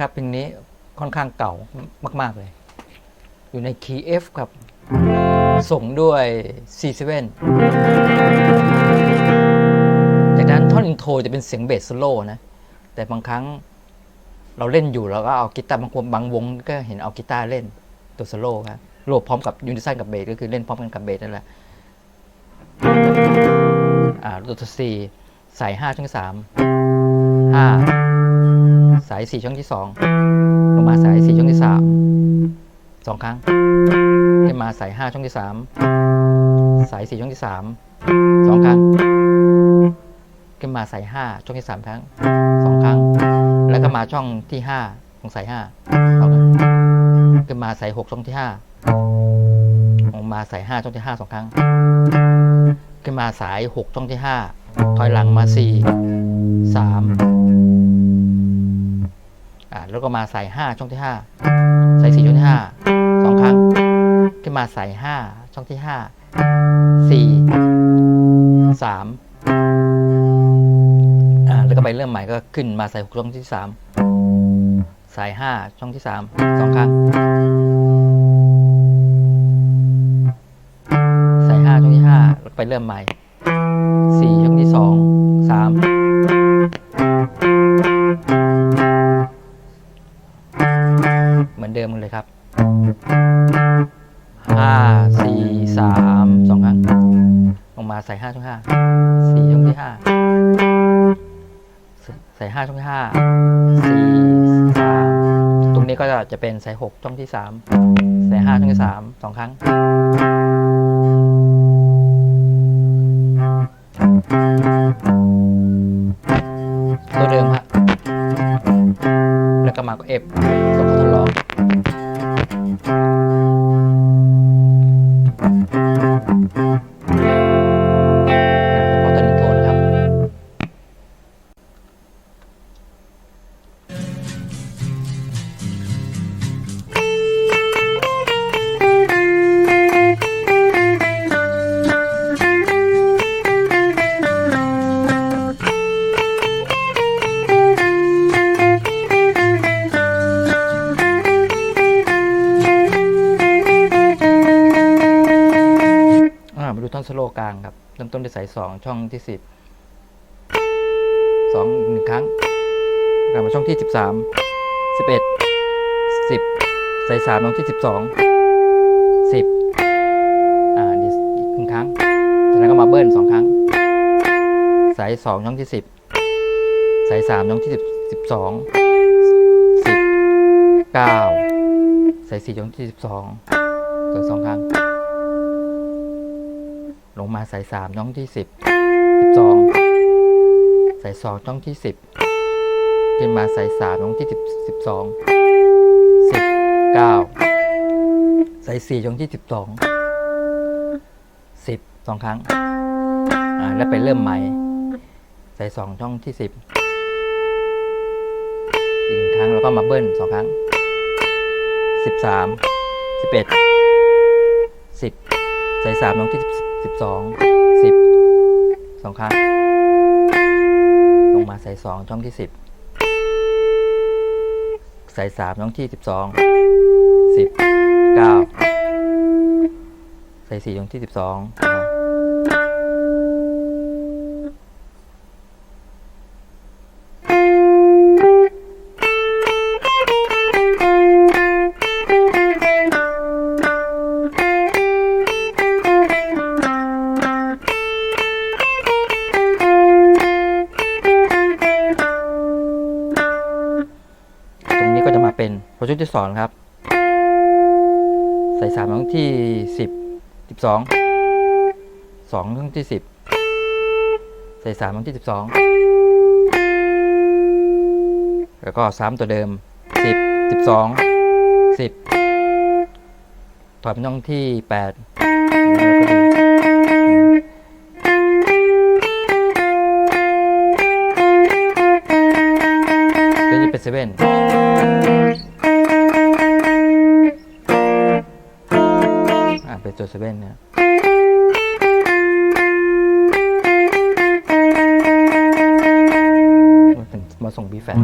ครับเพลงนี้ค่อนข้างเก่ามาก ๆ เลย อยู่ในคีย์ F ครับ ส่งด้วย C7 จากนั้นท่อนอินโทรจะเป็นเสียงเบสโซโล่นะ แต่บางครั้งเราเล่นอยู่เราก็เอากีตาร์บางคนบางวงก็เห็นเอากีตาร์เล่นตัวโซโล่ครับรวบพร้อมกับยูนิซันกับเบสก็คือเล่นพร้อมกันกับเบสนั่นแหละอ่าตัวซีใสายห้าช่องสามห้าายสี่ช่องที่สองลงมาสายสี่ช่องที่สามสองครั้งขึ้นมาสายห้าช่องที่สามสายสี่ช่องที่สามสองครั้ง ขึ้นมาสายห้าช่องที่สามครั้งสองครั้ง แล้วก็มาช่องที่ห้าของสายห้าสองครั้งขึ้นมาสายหกช่องที่ห้าลงมาสายห้าช่องที่ห้าสองครั้ง ขึ้นมาสาย 6 ช่องที่ 5 ถอยหลังมา 4 3่าแล้วก็มาสาย5ช่องที่5สาย4ช่องที่5 2 ครั้ง ขึ้นมาสาย5ช่องที่5 4 3อ่าแล้วก็ไปเริ่มใหม่ก็ขึ้นมาใส่หกช่องที่ 3 สาย 5 ช่องที่ 3 2 ครั้งสาย5ช่องที่5แล้วไปเริ่มใหม่4ช่องที่ 2 3 เหมือนเดิมเลยครับห้าสี่สามสองครั้งลงมาใส่ห้าช่องห้าสี่ช่องที่ห้าใส่ห้าช่องที่ห้าสี่สามตรงนี้ก็จะเป็นใสายหกช่องที่สามสายห้าช่องที่สามสองครั้งตัวเดิมฮะแล้วก็มาก็เอฟตัวเขาทดลอง เฉ กลางครับ เริ่มต้นด้วยสายสองช่องที่สิบสองหนึ่งครั้งกลับมาช่องที่สิบสามสิบเอ็ดสิบสายสามช่องที่สิบสองสิบอ่าดีอีกหนึ่งครั้งจากนั้นก็มาเบิ้ลสองครั้ง สายสองช่องที่สิบสายสามช่องที่สิบสิบสองสิบเก้าสายสี่ช่องที่สิบสองตัวสองครั้ง ลงมาสายสามช่องที่สิบสิบสองสายสองช่องที่สิบขึ้นมาสายสามช่องที่สิบสิบสองสิบเก้าสายสี่ช่องที่สิบสองสิบสองครั้งอ่าแล้วไปเริ่มใหม่สายสองช่องที่สิบอีกครั้งแล้วก็มาเบิ้ลสองครั้งสิบสามสิบเอ็ดสิบสายสามช่องที่สิบ สิบสองสิบสองครั้ง ลงมาใส่สองช่องที่สิบใส่สามช่องที่สิบสองสิบเก้าใส่สี่ช่องที่สิบสอง มาเป็นโปรเจกต์ที่สองครับ ใส่สามช่องที่สิบสิบสองสองช่องที่สิบใส่สามช่องที่สิบสองแล้วก็ซ้ำตัวเดิมสิบสิบสองสิบถอยเป็นช่องที่แปดก็ดีตัวนี้เป็นเซเว่น เป็นตัวเซเว่นเนี่ยมาเป็นมาส่งบีแฟน